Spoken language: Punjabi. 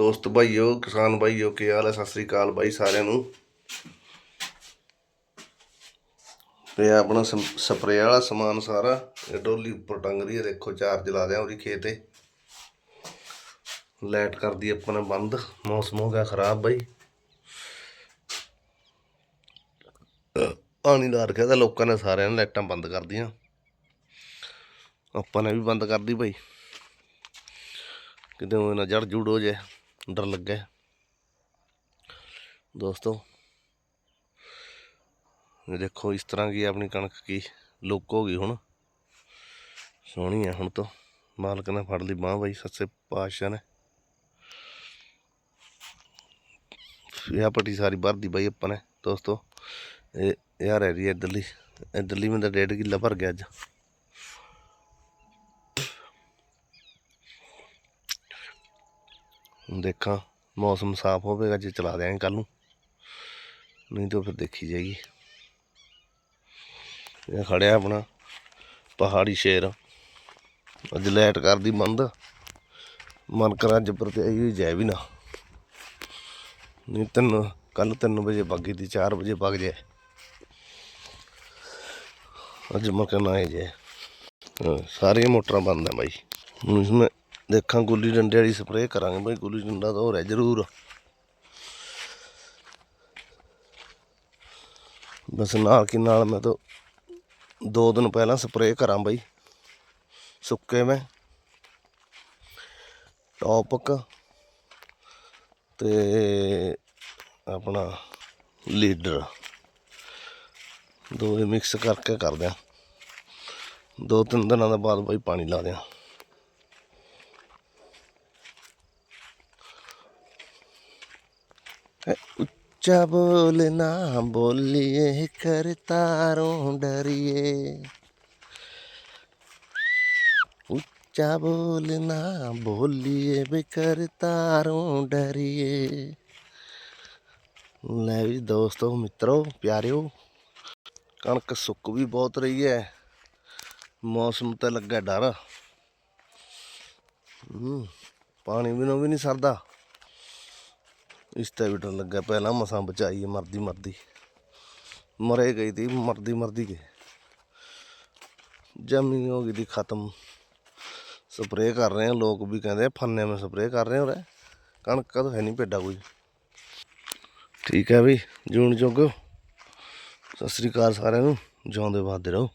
ਦੋਸਤ ਭਾਈਓ, ਕਿਸਾਨ ਭਾਈਓ, ਕੀ ਹਾਲ ਹੈ? ਸਤਿ ਸ੍ਰੀ ਅਕਾਲ ਬਾਈ ਸਾਰਿਆਂ ਨੂੰ। ਤੇ ਆਪਣਾ ਸਮ- ਸਪਰੇਅ ਵਾਲਾ ਸਮਾਨ ਸਾਰਾ, ਇਹ ਡੋਲੀ ਉੱਪਰ ਟੰਗ ਰਹੀ ਹੈ। ਦੇਖੋ, ਚਾਰਜ ਲਾ ਦਿਆਂ ਉਹਦੀ ਖੇਤੇ ਲਾਈਟ ਕਰਦੀ ਆਪਾਂ ਨੇ ਬੰਦ। ਮੌਸਮ ਹੋ ਗਿਆ ਖਰਾਬ ਬਾਈ। ਪਾਣੀ ਲਾ ਰੱਖਿਆ ਤਾਂ ਲੋਕਾਂ ਨੇ ਸਾਰਿਆਂ ਨੇ ਲਾਈਟਾਂ ਬੰਦ ਕਰਦੀਆਂ ਆਪਾਂ ਨੇ ਵੀ ਬੰਦ ਕਰਦੀ ਭਾਈ ਕਿਤੇ ਉਹ ਨਾ ਜੜ ਜੂੜ ਹੋ ਜਾਏ। ਡਰ ਲੱਗੇ ਦੋਸਤੋ, ਇਹ ਦੇਖੋ ਇਸ ਤਰ੍ਹਾਂ ਕੀ ਆਪਣੀ ਕਣਕ ਕੀ ਲੁੱਕ ਹੋ ਗਈ ਹੁਣ। ਸੋਹਣੀ ਹੈ ਹੁਣ ਤੋਂ। ਮਾਲਕ ਨੇ ਫੜ ਲਈ ਬਾਹ ਬਾਈ, ਸੱਸੇ ਪਾਤਸ਼ਾਹ ਨੇ। ਇਹ ਪੱਟੀ ਸਾਰੀ ਭਰਦੀ ਬਾਈ ਆਪਾਂ ਨੇ। ਦੋਸਤੋ, ਇਹ ਯਾਰ ਹੈ ਜੀ ਹੈ ਇੱਧਰਲੀ। ਇੱਧਰਲੀ ਮੈਂ ਤਾਂ ਡੇਢ ਕਿੱਲਾ ਭਰ ਗਿਆ ਅੱਜ। ਦੇਖਾਂ ਮੌਸਮ ਸਾਫ਼ ਹੋਵੇਗਾ ਜੇ ਚਲਾ ਦਿਆਂਗੇ ਕੱਲ ਨੂੰ। ਨਹੀਂ ਤਾਂ ਫਿਰ ਦੇਖੀ ਜਾਏਗੀ। ਇਹ ਖੜਿਆ ਆਪਣਾ ਪਹਾੜੀ ਸ਼ੇਰ। ਅੱਜ ਲੈਟ ਕਰਦੀ ਬੰਦ। ਮਨ ਕਰ ਅੱਜ ਪ੍ਰਤਿਆਈ ਹੋਈ ਜਾਏ ਵੀ ਨਾ। ਨਹੀਂ ਤਿੰਨ ਕੱਲ 3 ਵਜੇ ਬਾਗੀ ਦੀ 4 ਵਜੇ ਵਗ ਜਾਏ। ਅੱਜ ਮਕਨ ਆਏ ਜੇ ਹਾਂ, ਸਾਰੀਆਂ ਮੋਟਰਾਂ ਬੰਦ ਆ ਬਾਈ। ਹੁਣ ਇਸमें ਦੇਖਾਂ ਗੁੱਲੀ ਡੰਡੇ ਵਾਲੀ ਸਪਰੇਅ ਕਰਾਂਗੇ ਬਈ, ਗੁੱਲੀ ਡੰਡਾ ਤਾਂ ਹੋ ਰਿਹਾ ਜ਼ਰੂਰ। ਬਸ ਨਾਲ ਕੀ ਨਾਲ ਮੈਂ ਤਾਂ ਦੋ ਦਿਨ ਪਹਿਲਾਂ ਸਪਰੇਅ ਕਰਾਂ ਬਈ। ਸੁੱਕੇ ਮੈਂ। ਟੌਪਕ। ਤੇ ਆਪਣਾ ਲੀਡਰ। ਦੋਵੇਂ ਮਿਕਸ ਕਰਕੇ ਕਰਦੇ ਆ। ਦੋ ਤਿੰਨ ਦਿਨਾਂ ਦੇ ਬਾਅਦ ਬਾਈ ਪਾਣੀ ਲਾ ਦਿਆਂ। ਉੱਚਾ ਬੋਲਣਾ ਬੋਲੀਏ ਕਰਤਾਰੋਂ ਡਰੀਏ। ਉੱਚਾ ਬੋਲਣਾ ਬੋਲੀਏ ਬਿਕਰਤਾਰੋਂ ਡਰੀਏ। ਲੈ ਵੀ ਦੋਸਤੋ, ਮਿੱਤਰੋ, ਪਿਆਰਿਓ, ਕਣਕ ਸੁੱਕ ਵੀ ਬਹੁਤ ਰਹੀ ਹੈ। ਮੌਸਮ ਤੇ ਲੱਗਾ ਡਰ। ਹੂੰ, ਪਾਣੀ ਬਿਨੋਂ ਵੀ ਨਹੀਂ ਸਰਦਾ। ਇਸ ਤੇ ਵੀ ਡਰ ਲੱਗਾ ਪਹਿਲਾਂ ਮਸਾਂ ਬਚਾਈ ਮਰਦੀ ਮਰਦੀ। ਮਰੇ ਗਈ ਤੀ, ਮਰਦੀ ਮਰਦੀ ਕੇ ਜਮੀ ਹੋ ਗਈ ਦੀ ਖਤਮ। ਸਪਰੇਅ ਕਰ ਰਹੇ ਆ, ਲੋਕ ਵੀ ਕਹਿੰਦੇ ਫੰਨੇ ਮੈਂ ਸਪਰੇਅ ਕਰ ਰਹੇ ਹੋ ਰੇ ਕਣਕ ਤਾਂ ਹੈ ਨਹੀਂ ਭੇਡਾ ਕੋਈ। ਠੀਕ ਹੈ ਵੀ, ਜੂਨ ਜੋਗੋ ਸਤਿ ਸ੍ਰੀ ਅਕਾਲ ਸਾਰਿਆਂ ਨੂੰ, ਜਿਉਂਦੇ ਬਾਦੇ ਰਹੋ।